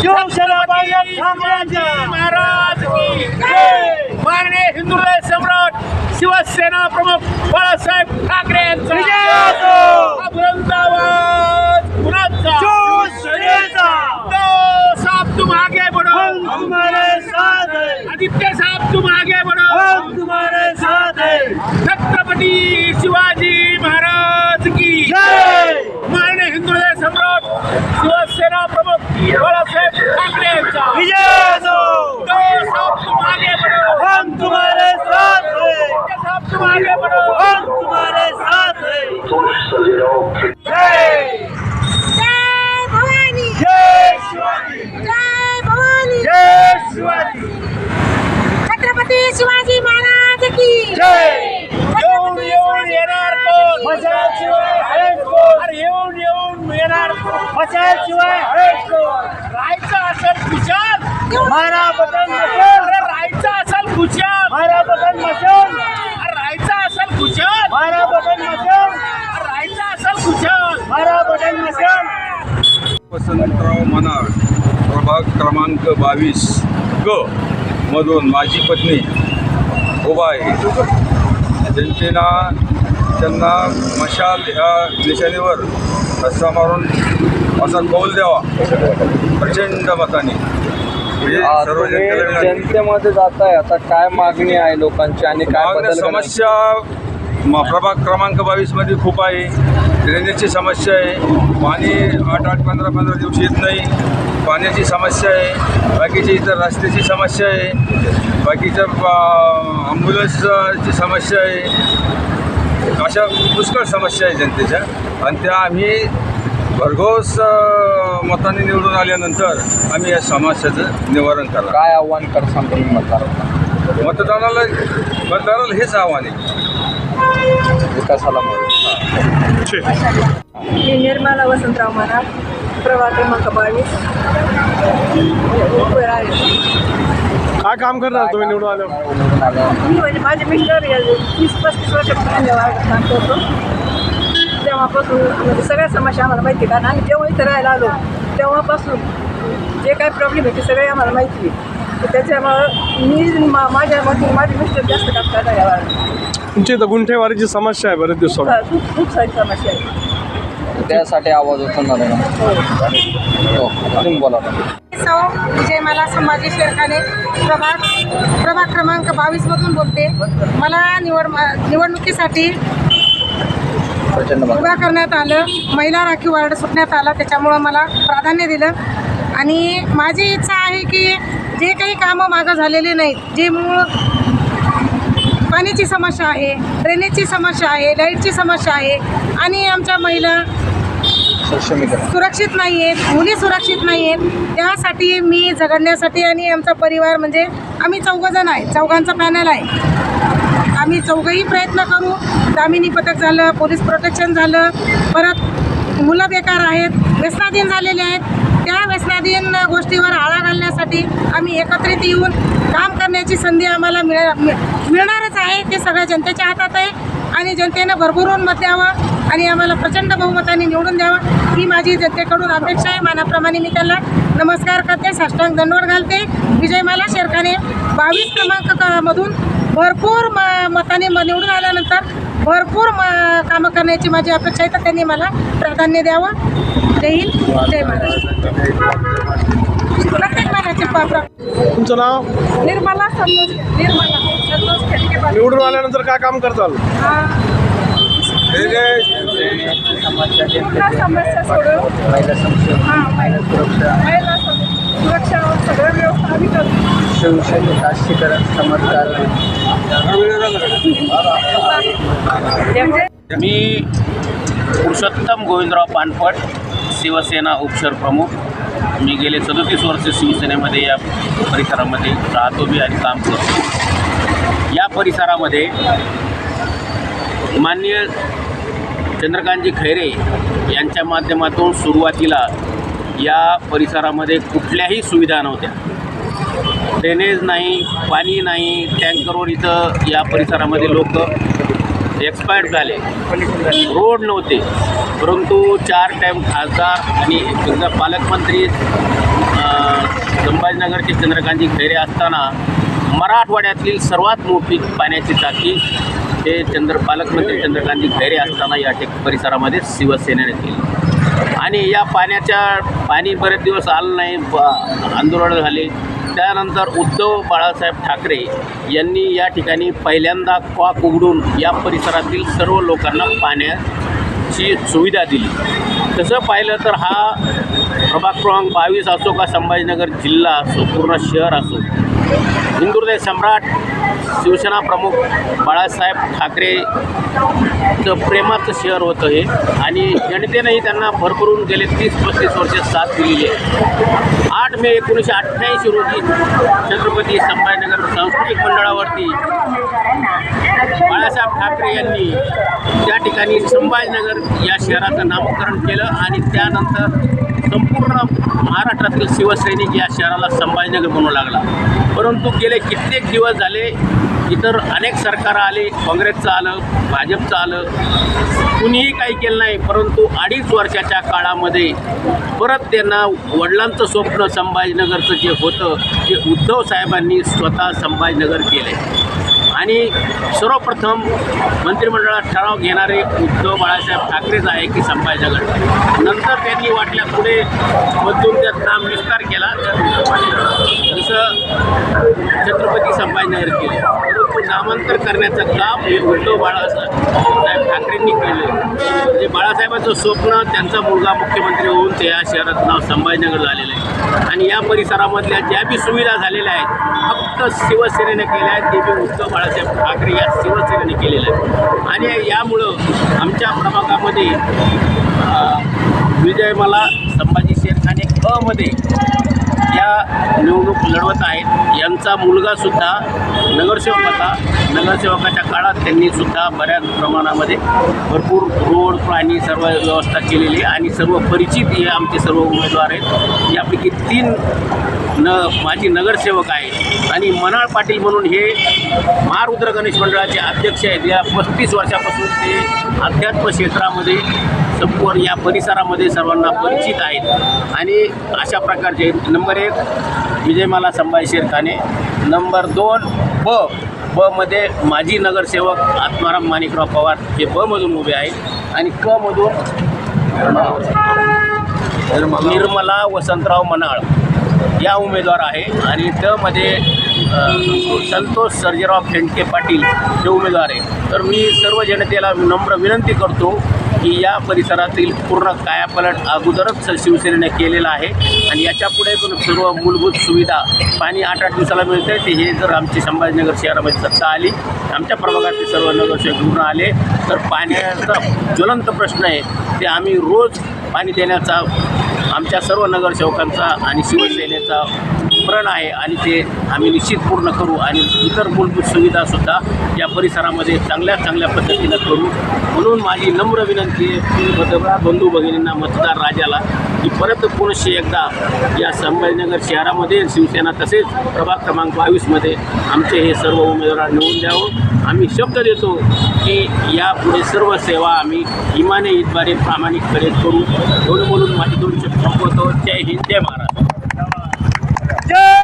शिवसेना पाहिजे महाराज मागणे हिंदुराय सम्राट शिवसेना प्रमुख बाळासाहेब ठाकरे यांचा विजय बढ़ो हम तुम्हारे साथ हैं। हम तुम्हारे साथ हैं। जय। जय भवानी जय शिवाजी। जय भवानी जय शिवाजी। छत्रपती शिवाजी महाराज की। जय येऊन येऊन येणार कोण मशालशिवाय हरेक कोण? अरे येऊन येऊन येणार. मशालशिवाय हरेक कोण? राहायचं असेल खुशाल मारा बटन अरे मशाल राहायचं असेल खुशाल मारा बटन मशाल. अरे राहायचं असेल खुशाल मारा बटन मशाल. अरे राहायचं असेल खुशाल मारा बटन मशाल. वसंतराव मनार प्रभाग क्रमांक बावीस ग. मधून माझी पत्नी उभा आहे जनतेना त्यांना मशाल ह्या निशाणीवर रस्ता मारून असा कौल द्यावा. प्रचंड मताने. जनतेमध्ये जाताय आता काय मागणी आहे लोकांची आणि काय? समस्या प्रभाग क्रमांक बावीसमध्ये खूप आहे. ड्रेनेजची समस्या आहे. पाणी आठ आठ पंधरा पंधरा दिवस येत नाही. पाण्याची समस्या आहे. बाकीची इतर रस्त्याची समस्या आहे. बाकीच्या ॲम्ब्युलन्सची समस्या आहे. अशा पुष्कळ समस्या आहे जनतेच्या. आणि त्या आम्ही भरघोस मताने निवडून आल्यानंतर आम्ही या समस्याचं निवारण करणार. काय आव्हान करसान तुम्ही मतदारांना? मतदानाला मतदाराला हेच आव्हान आहे. विकासाला मदत. मी निर्मला वसंतराव महाराज प्रभाग क्रमांक बावीस. काय काम करणार तुम्ही निवडून आल्यावर. काय आल्यावर? मी म्हणजे माझे मिस्टर या तीस पस्तीस वर्षापासून व्यवहार काम करतो. तेव्हापासून म्हणजे सगळ्या समस्या आम्हाला माहिती कारण आम्ही जेव्हा इथं राहायला आलो तेव्हापासून जे काही प्रॉब्लेम आहे ते सगळे आम्हाला माहिती आहे. तर त्याच्यामुळं मी मा- माझ्या मते माझे मिस्टर जास्त काम करणार यावर तुमची इथं गुंठेवारीची समस्या आहे बरेच दिवस खूप खूप सारी समस्या आहे. त्यासाठी आवाज उचलणार आहे ना? हो. तुम्ही बोला. सौ विजयमाला संभाजी शेरखाने प्रभाग प्रभाग क्रमांक बावीसमधून बोलते. मला निवड निवडणुकीसाठी उभा करण्यात आलं महिला राखीव वार्ड सुटण्यात आला त्याच्यामुळं मला प्राधान्य दिलं. आणि माझी इच्छा आहे की जे काही कामं मागं झालेले नाहीत जे मूळ पाण्याची समस्या आहे ड्रेनेजची समस्या आहे लाईटची समस्या आहे आणि आमच्या महिला सुरक्षित नाही आहेत मुली सुरक्षित नाही आहेत त्यासाठी मी झगडण्यासाठी आणि आमचा परिवार म्हणजे आम्ही चौघजण आहे चौघांचा पॅनल आहे. आम्ही चौघही प्रयत्न करू. दामिनी पथक झालं पोलीस प्रोटेक्शन झालं परत मुलं बेकार आहेत व्यसनाधीन झालेले आहेत. त्या व्यसनाधीन गोष्टीवर आळा घालण्यासाठी आम्ही एकत्रित येऊन काम करण्याची संधी आम्हाला मिळ मिळ- मिळणारच आहे. ते सगळ्या जनतेच्या हातात आहे आणि जनतेनं भरभरून मत द्यावं. आणि आम्हाला प्रचंड बहुमताने निवडून द्यावं ही माझी जनतेकडून अपेक्षा आहे. मानाप्रमाणे मी त्याला नमस्कार करते साष्टांग दंडवत घालते. विजयमाला शेरखाने बावीस क्रमांक क- मधून भरपूर म मताने म निवडून आल्यानंतर भरपूर म कामं करण्याची माझी अपेक्षा आहे. तर त्यांनी मला प्राधान्य द्यावं. जय हिंद जय महाराष्ट्र. प्रत्येक तुमचं नाव? निर्मला संतोष निर्मला संतोष. निवडून आल्यानंतर काय काम करताल? समस्या सोडून महिला संक्षेम हां महिला महिला सं- सुरक्षा सगळं व्यवस्था आम्ही करतो शिवसेने राष्ट्रीयकरण चमत्कार मी पुरुषोत्तम गोविंदराव पानपट शिवसेना उपशहरप्रमुख मी गेले सदोतीस वर्ष शिवसेनेमध्ये या परिसरामध्ये राहतो बी आणि काम करतो. या परिसरामध्ये माननीय चंद्रकांतजी खैरे यांच्या माध्यमातून सुरुवातीला या परिसरामध्ये कुठल्याही सुविधा नव्हत्या. ड्रेनेज नाही पाणी नाही टँकरवर इथं या परिसरामध्ये लोक एक्सपायर्ड झाले. रोड नव्हते परंतु चार टाईम खासदार आणि पालकमंत्री संभाजीनगरचे चंद्रकांतजी खैरे असताना मराठवाड्यातील सर्वात मोठी पाण्याची टाकी हे चंद्र पालकमंत्री चंद्रकांत खैरे असताना या ठिक परिसरामध्ये शिवसेनेने केली. आणि या पाण्याच्या पाणी बरेच दिवस आलं नाही आंदोलन झाले. त्यानंतर उद्धव बाळासाहेब ठाकरे यांनी या ठिकाणी पहिल्यांदा कॉक उघडून या परिसरातील सर्व लोकांना पाण्याची सुविधा दिली. तसं पाहिलं तर हा प्रभाग क्रमांक बावीस असो का संभाजीनगर जिल्हा असो पूर्ण शहर असो हिंदुहृदय सम्राट शिवसेना प्रमुख बाळासाहेब ठाकरेचं प्रेमाचं शहर होतं हे. आणि जनतेनंही त्यांना भरभरून गेले तीस पस्तीस वर्षे साथ दिलेली आहे. आठ मे एकोणीसशे अठ्ठ्याऐंशी रोजी छत्रपती संभाजीनगर सांस्कृतिक मंडळावरती बाळासाहेब ठाकरे यांनी त्या ठिकाणी संभाजीनगर या शहराचं नामकरण केलं आणि त्यानंतर संपूर्ण महाराष्ट्रातील शिवसैनिक या शहराला संभाजीनगर म्हणू लागला. परंतु गेले कित्येक दिवस झाले इतर अनेक सरकार आले काँग्रेसचं आलं भाजपचं आलं कुणीही काही केलं नाही परंतु अडीच वर्षाच्या काळामध्ये परत त्यांना वडिलांचं स्वप्न संभाजीनगरचं जे होतं ते उद्धव साहेबांनी स्वतः संभाजीनगर केले. आणि सर्वप्रथम मंत्रिमंडळात ठराव घेणारे उद्धव बाळासाहेब ठाकरेच आहे की संभाजीनगर. नंतर त्यांनी वाटल्या पुढे बदलून त्यात नाम विस्तार केला जसं छत्रपती संभाजीनगर केले. नामांतर करण्याचं काम हे उद्धव बाळासाहेब ठाकरेंनी केलं म्हणजे बाळासाहेबांचं स्वप्न त्यांचा मुलगा मुख्यमंत्री होऊन ते या शहरात नाव संभाजीनगर झालेलं आहे. आणि या परिसरामधल्या ज्या बी सुविधा झालेल्या आहेत फक्त शिवसेनेने केल्या आहेत ते बी उद्धव बाळासाहेब ठाकरे या शिवसेनेने केलेलं आहे. आणि यामुळं आमच्या प्रभागामध्ये विजय मला संभाजी शेरखाने अमध्ये या निवडणूक लढवत आहेत. यांचा मुलगासुद्धा नगरसेवक होता नगरसेवकाच्या काळात त्यांनी सुद्धा बऱ्याच प्रमाणामध्ये भरपूर रोड पाणी सर्व व्यवस्था केलेली आणि सर्व परिचित हे आमचे सर्व उमेदवार आहेत. यापैकी तीन न माजी नगरसेवक आहेत आणि मनाळ पाटील म्हणून हे महारुद्र गणेश मंडळाचे अध्यक्ष आहेत. या पस्तीस वर्षापासून ते अध्यात्म क्षेत्रामध्ये संपूर्ण या परिसरामध्ये सर्वांना परिचित आहेत. आणि अशा प्रकारचे नंबर एक विजयमाला संभाजी शेरखाने नंबर दोन ब बमध्ये माजी नगरसेवक आत्माराम माणिकराव पवार हे बमधून उभे आहेत. आणि क मधून निर्मला वसंतराव मनाळ. या उमेदवार आहे. आणि त्यामध्ये संतोष सर्जेराव फेंडके पाटील हे उमेदवार आहे. तर मी सर्व जनतेला नम्र विनंती करतो की या परिसरातील पूर्ण कायापलट अगोदरच शिवसेनेने केलेला आहे. आणि याच्यापुढे पण सर्व मूलभूत सुविधा पाणी आठ आठ दिवसाला मिळते. ते हे जर आमची संभाजीनगर शहरामध्ये सत्ता आली आमच्या प्रभागातील सर्व नगरसेवक निवडून आले तर पाण्याचा ज्वलंत प्रश्न आहे. ते आम्ही रोज पाणी देण्याचा आमच्या सर्व नगरसेवकांचा आणि शिवसेनेचा प्रण आहे आणि ते आम्ही निश्चित पूर्ण करू आणि इतर मूलभूत सुविधासुद्धा या परिसरामध्ये चांगल्या चांगल्या पद्धतीनं करू. म्हणून माझी नम्र विनंती आहे मतदार बंधू भगिनींना मतदार राजाला की परत पुनश्च एकदा या संभाजीनगर शहरामध्ये शिवसेना तसेच प्रभाग क्रमांक बावीसमध्ये आमचे हे सर्व उमेदवार निवडून द्यावं. आम्ही शब्द देतो की यापुढे सर्व सेवा आम्ही इमाने इतबारे प्रामाणिकपणे करू. एवढं बोलून माझी दोन शब्द जय हिंद जय महाराज Yeah!